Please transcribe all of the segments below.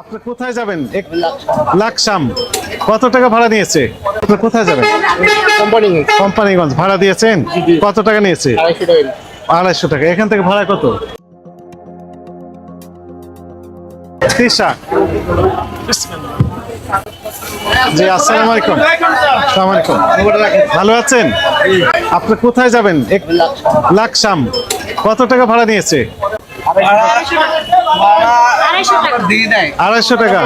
আপনি কোথায় যাবেন? লাকসাম। কত টাকা ভাড়া নিয়েছে? আপনি কোথায় যাবেন? কোম্পানিগঞ্জ। ভাড়া দিয়েছেন? কত টাকা নিয়েছে? আড়াইশো টাকা। এখান থেকে ভাড়া কত? জি আসসালামু আলাইকুম। আসসালামু আলাইকুম। ভালো আছেন? আপনি কোথায় যাবেন? লাকসাম। কত টাকা ভাড়া নিয়েছে? আড়াইশো টাকা।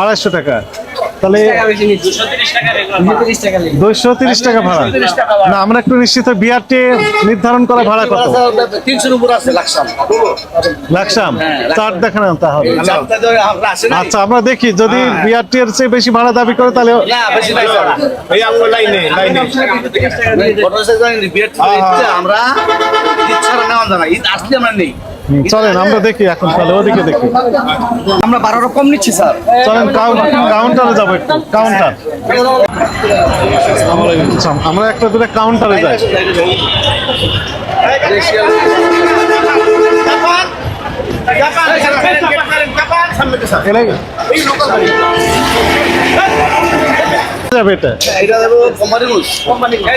আড়াইশো টাকা। তাহলে দুইশো তিরিশ টাকা ভাড়া। না, আমরা একটু নিশ্চিত বিআরটি নির্ধারণ করা ভাড়া কত? তিনশোর উপর আছে লাকসাম। চার দেখান তাহলে। আচ্ছা আমরা দেখি, যদি বিআরটি এর চেয়ে বেশি ভাড়া দাবি করে, তাহলে আমার আসলে আমরা নেই চলেন আমরা দেখি এখন তাহলে ওদিকে দেখি। আমরা বারো রকম নিচ্ছি স্যার। চলেন কাউন্টারে যাব একটু কাউন্টার আচ্ছা, আমরা একটা দূরে কাউন্টারে যাই।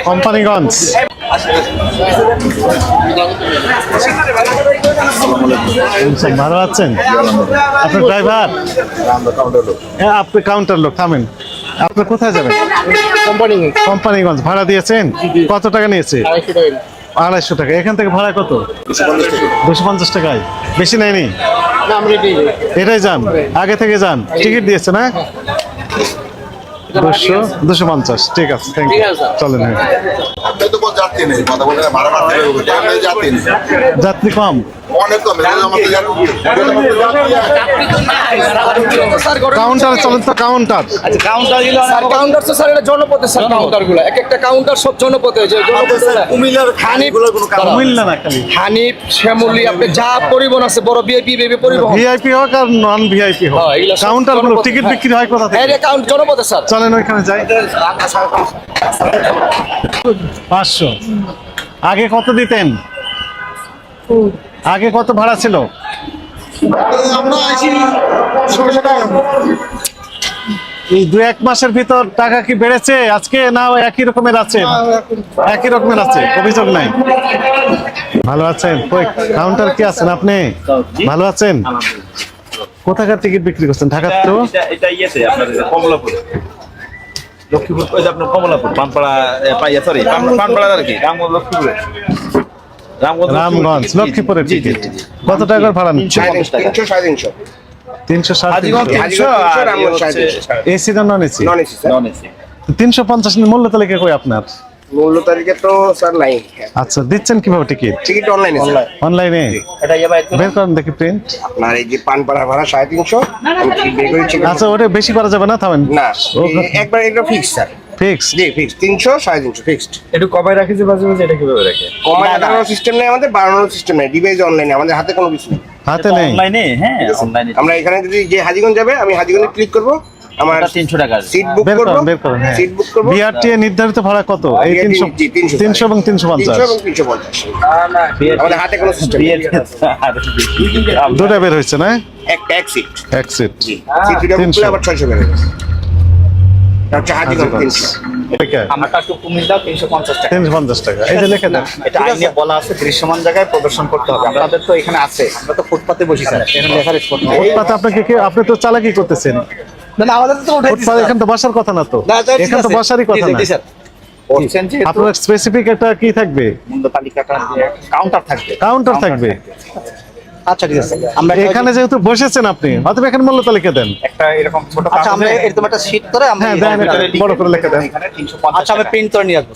কোম্পানিগঞ্জ। ভালো আছেন? আপনার ড্রাইভার? হ্যাঁ আপনি কাউন্টার লোক থামেন। আপনি কোথায় যাবেন? কোম্পানিগঞ্জ ভাড়া দিয়েছেন? কত টাকা নিয়েছে? আড়াইশো টাকা। এখান থেকে ভাড়া কত? দুশো পঞ্চাশ টাকায়। বেশি নেয়নি? এটাই এটাই যান। আগে থেকে যান। টিকিট দিয়েছে না দুশো দুশো পঞ্চাশ ঠিক আছে থ্যাংক ইউ ঠিক আছে, স্যার। চলেন যাত্রী কম। কাউন্টারে চলেন তো কাউন্টার আচ্ছা কাউন্টারগুলো কাউন্টার তো স্যার এটা জনপথে স্যার কাউন্টারগুলো এক একটা কাউন্টার সব জনপথে যে জনপথে কুমিল্লার হানিফ কোনো না খালি। হানিফ শ্যামলি আপনি যা পরিবহন আছে বড় বিআইপি বেবি পরিবহন। ভিআইপি হোক আর নন ভিআইপি হোক। হ্যাঁ, এগুলো সব কাউন্টারগুলো টিকিট। বিক্রি হয় কোথা হ্যাঁ থেকে এটা কাউন্ট জনপথে স্যার চলেন ওইখানে যাই। পাঁচশো। আগে কত দিতেন? আগে কত ভাড়া ছিল? আমরা আইছি ষোলোশো টাকা। এই দু এক মাসের ভিতর টাকা কি বেড়েছে? আজকে না একই রকমের আছে? একই রকমের আছে অভিযোগ নাই। ভালো আছেন? কাউন্টার কি আছেন আপনি? ভালো আছেন? কোথাকার টিকিট বিক্রি করছেন? ঢাকার তো? এটা এটা ইয়েতে আপনার কমলাপুর। লক্ষ্মীপুর আপনার কমলাপুর পানপাড়া পাইয়া সরি পানপাড়া আর কি। লক্ষ্মীপুরে। রামগঞ্জ লক্ষ্মীপুরের জি, জি। কত টাকার ভাড়া তিনশো তিনশো। সাড়ে তিনশো। তিনশো ইয়ে এসি না নন এসি তিনশো পঞ্চাশ মূল্য তালিকা কই আপনার? মূল্য তারিখে তো স্যার নাই। আচ্ছা দিচ্ছেন কীভাবে টিকিট? টিকিট অনলাইনে অনলাইনে এটা ইয়ে ভাই বের করেন দেখি প্রিন্ট আপনার এই যে পানপাড়া ভাড়া সাড়ে তিনশো আচ্ছা ওটা বেশি করা যাবে না থামেন। না একবার এটা ফিক্স স্যার ফিক্স জি ফিক্স তিনশো সাড়ে তিনশো ফিক্সড একটু কবাই রাখি যে মাঝে মাঝে এটা কীভাবে রাখে? কমায় সিস্টেম নেই আমাদের বাড়ানোর সিস্টেম নেই ডিভাইস অনলাইনে আমাদের হাতে কোনো কিছু নেই। হাতে নেই? অনলাইনে হ্যাঁ অনলাইনে আমরা এখানে যদি যে হাজিগঞ্জ যাবে আমি হাজিগঞ্জে ক্লিক করব আমার তিনশো টাকা সিট বুক বের করব বের করেন সিট বুক করব। বিআরটি এর নির্ধারিত ভাড়া কত? এই BRT তিনশো জি, 300 তিনশো এবং তিনশো পঞ্চাশ। তিনশো এবং তিনশো পঞ্চাশ। আমাদের হাতে কোনো সিস্টেম নেই। দুটা বের হয়েছে না? একটা এক সিট এক সিট জি সিট দুটো 300 আবার ছয়শো বেড়ে যাবে দৃশ্যমান জায়গায় প্রদর্শন করতে হবে। আপনাদের তো এখানে আছে। আমরা তো ফুটপাতে বসি স্যার। এখানে লেখার স্পট নেই। ফুটপাতে আপনাকে কি আপনি তো চালাকি করতেছেন। না আমাদের তো উঠে এখান তো বসার কথা না তো। এখান তো। বসারই কথা না। আপনার স্পেসিফিক একটা কি থাকবে? মূল্য তালিকাটা কাউন্টার থাকবে। কাউন্টার থাকবে। আচ্ছা ঠিক আছে। আমরা এখানে যেহেতু বসেছেন আপনি হয়তো এখানে মূল্য তালিকা দেন। একটা এরকম ছোট আচ্ছা আমরা এরকম একটা শীট করে আমরা হ্যাঁ, বড় করে লিখে দেন। আচ্ছা আমি প্রিন্ট করে নিয়ে আসব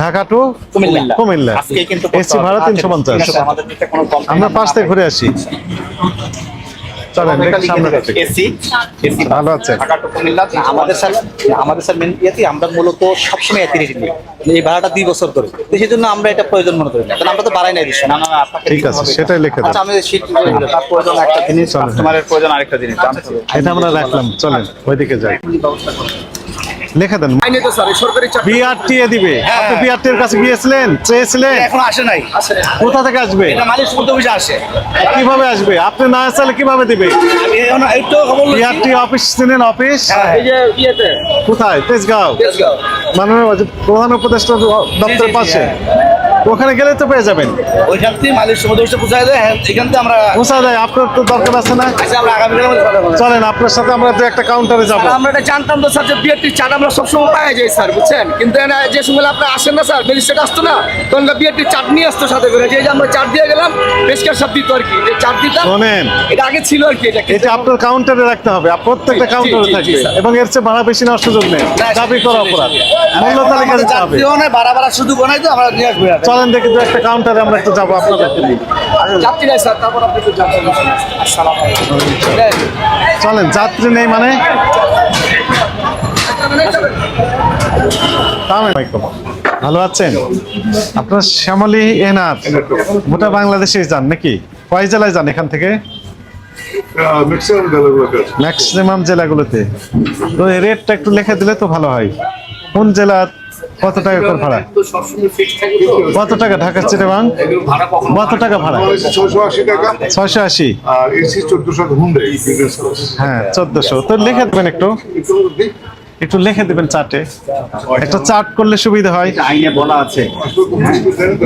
ঢাকা টু কুমিল্লা। কুমিল্লা। আজকে কিন্তু এসি ভাড়া তিনশো পঞ্চাশ। আমরা পাশ থেকে ঘুরে আসি। চলেন এটা দেখি লিখে সামনে দেবেন। থেকে। এসি এসি ভালো আছে ঢাকা টু কুমিল্লা আমাদের স্যার আমাদের স্যার মেন ইয়েতে আমরা মূলত সবসময় এত রেট নিই। এই ভাড়াটা দুই বছর ধরে। তো সেই জন্য আমরা এটা প্রয়োজন মনে করি না। কারণ আমরা তো বাড়াই নাই দিচ্ছি না না না, আপনাকে ঠিক আছে, সেটাই লেখা। আচ্ছা আমি তার প্রয়োজন একটা জিনিস। কাস্টমারের প্রয়োজন আরেকটা জিনিস। এটা আমরা রাখলাম। চলেন ওইদিকে যাই। লিখে দেন। আইনে তো স্যার সরকারি চাকরি বিআরটি এ দিবে। হ্যাঁ। আপনি বিআরটি এর কাছে গিয়েছিলেন? চেয়েছিলেন? এখন আসে নাই। কোথা থেকে আসবে? এটা মালিক শুনতে বুঝে আসে। কীভাবে আসবে? আপনি না আসলে কীভাবে দিবে? বিআরটি অফিস চিনেন অফিস? হ্যাঁ, এই যে ইয়েতে। কোথায়? তেজগাঁও? তেজগাঁও। মাননীয় প্রধান উপদেষ্টা দপ্তরের পাশে? হ্যাঁ। ওখানে গেলে তো পেয়ে যাবেন। ওইখান থেকে মালিক সমুদ্র বসে দেয় হ্যাঁ, এখান থেকে আমরা আপনার তো দরকার আছে না? আচ্ছা আমরা। চলেন আপনার সাথে আমরা দু একটা কাউন্টারে যাব। আমরা এটা জানতাম তো স্যার যে বিএডটির চার্ট আমরা সবসময় পাওয়া যায় স্যার বুঝছেন? কিন্তু যে সময় আপনি আসেন না স্যার ম্যাজিস্ট্রেট আসতো না তখন বিএডটির চার্ট নিয়ে আসতো সাথে করে। যে আমরা চার্ট দিয়ে গেলাম পেশকার সব দিত আর কি। যে চার্ট দিতাম শোনেন। এটা আগে ছিল আর কি এটা এটা আপনার কাউন্টারে রাখতে হবে প্রত্যেকটা কাউন্টারে থাকবে। এবং এর চেয়ে ভাড়া বেশি নেওয়ার সুযোগ নেই। দাবি করা অপরাধ। মূল্য তালিকা দিতে হবে বাড়া বাড়া শুধু বানাই তো আমরা নিয়ে আসব চলেন দেখি একটা কাউন্টারে আমরা একটু যাব আপনাদের যাত্রী নাই স্যার তারপর আপনি একটু যাত্রী আসসালামু আলাইকুম। চলেন যাত্রী নেই মানে। ভালো আছেন? আপনার শ্যামলী এনার গোটা বাংলাদেশে যান নাকি? কয় জেলায় যান এখান থেকে? ম্যাক্সিমাম জেলাগুলোতে। তো রেটটা একটু লিখে দিলে তো ভালো হয়। কোন জেলা কত টাকা করে ভাড়া? কত টাকা ঢাকা চিটাবাং কত টাকা ভাড়া? ছয়শো আশি। টাকা ছয়শো আশি আর এসি চোদ্দশো হুন্ডে বিজনেস ক্লাস হ্যাঁ চোদ্দশো। তো লিখে দেবেন একটু। একটু লিখে দেবেন চার্টে একটা চার্ট করলে সুবিধা হয়। আইনে বলা আছে।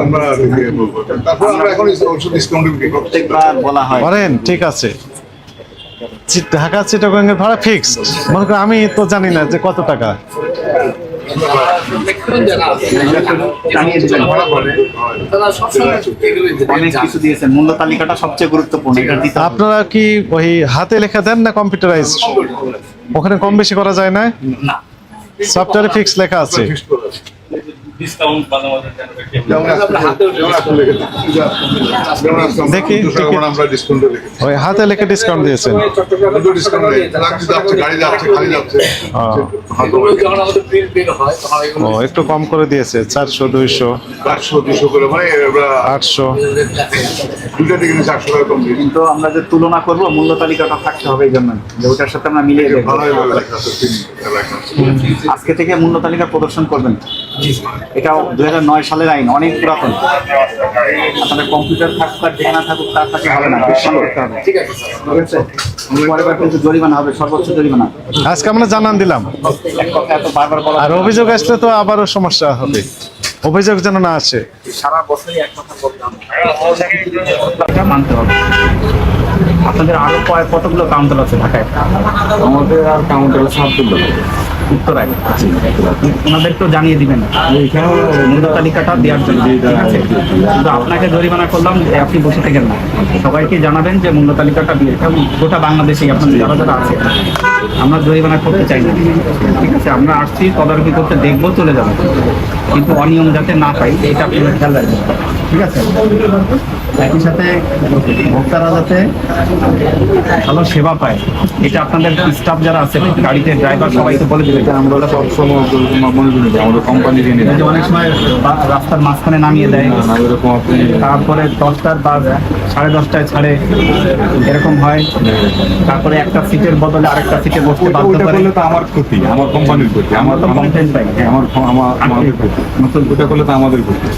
আমরা বলব। তারপর আমরা এখন অবশ্য ডিসকাউন্ট বিক্রি করছি প্রত্যেকবার বলা করেন ঠিক আছে। ঢাকা চিটাগাং এর ভাড়া ফিক্সড মনে করেন আমি তো জানি না যে কত টাকা। মূল্য তালিকাটা সবচেয়ে গুরুত্বপূর্ণ। আপনারা কি ওই হাতে লেখা দেন না কম্পিউটারাইজ ওখানে কম বেশি করা যায় না? সফটওয়্যারে ফিক্স লেখা আছে। ফিক্সড করে আছে। যেমন আজকে- যেমন আজকে লিখে দিচ্ছি। যেমন আজকে আমরা দেখি, 200 টাকা দেখি। করে আমরা ডিসকাউন্টে ওই হাতে লেখে ডিসকাউন্ট দিয়েছেন। দুটো ডিসকাউন্ট নেই। লাগছে যাচ্ছে গাড়ি যাচ্ছে খালি যাচ্ছে। হাতে ও একটু কম করে দিয়েছে চারশো দুইশো। আটশো দুশো করে মানে আটশো। দুইটা থেকে নিচে আটশো টাকা কম কিন্তু আমরা যে তুলনা করব মূল্য তালিকাটা থাকতে হবে এই জন্য যে ওটার সাথে আমরা মিলিয়ে আজকে থেকে মূল্য তালিকা প্রদর্শন করবেন। এটাও দুই সালের আইন অনেক পুরাতন। আপনাদের কম্পিউটার থাকুক আর যেখানে থাকুক তার সাথে হবে না ঠিক আছে কিন্তু জরিমানা হবে সর্বোচ্চ জরিমানা। আজকে আমরা জানান দিলাম। এক কথা এত বারবার আর অভিযোগ আসলে তো আবারও সমস্যা হবে। অভিযোগ যেন না আসে। সারা বছরই এক কথা বলতাম মানতে হবে। আপনাদের আরও কয় কতগুলো কাউন্টার আছে ঢাকায়? আমাদের আর কাউন্টার সাতগুলো। উত্তরায় ওনাদেরকেও জানিয়ে দিবেন। যে এখানে মূল্য তালিকাটা দেওয়ার জন্য। ঠিক আছে? কিন্তু আপনাকে জরিমানা করলাম আপনি বসে থাকেন না। সবাইকে জানাবেন যে মূল্য তালিকাটা দিয়ে এবং গোটা বাংলাদেশেই আপনাদের যারা যারা আছে। আমরা জরিমানা করতে চাই না। ঠিক আছে? আমরা আসছি তদারকি করতে দেখব চলে যাব। কিন্তু অনিয়ম যাতে না পাই এটা আপনারা খেয়াল রাখবেন। ঠিক আছে? একই সাথে ভোক্তারা যাতে ভালো সেবা পায় এটা আপনাদের স্টাফ যারা আছে গাড়িতে ড্রাইভার সবাইকে বলে দেবে। আমরা সবসময় আমাদের কোম্পানি অনেক সময় রাস্তার মাঝখানে নামিয়ে দেয়। তারপরে দশটার বা সাড়ে দশটায় ছাড়ে এরকম হয়। তারপরে একটা সিটের বদলে আরেকটা সিটে বসতে বাধ্য করে। তো আমার ক্ষতি আমার কোম্পানির ক্ষতি আমার তো complaint পাই। আমার আমার আমাদের ক্ষতি। নতুন ওটা করলে তো আমাদের ক্ষতি।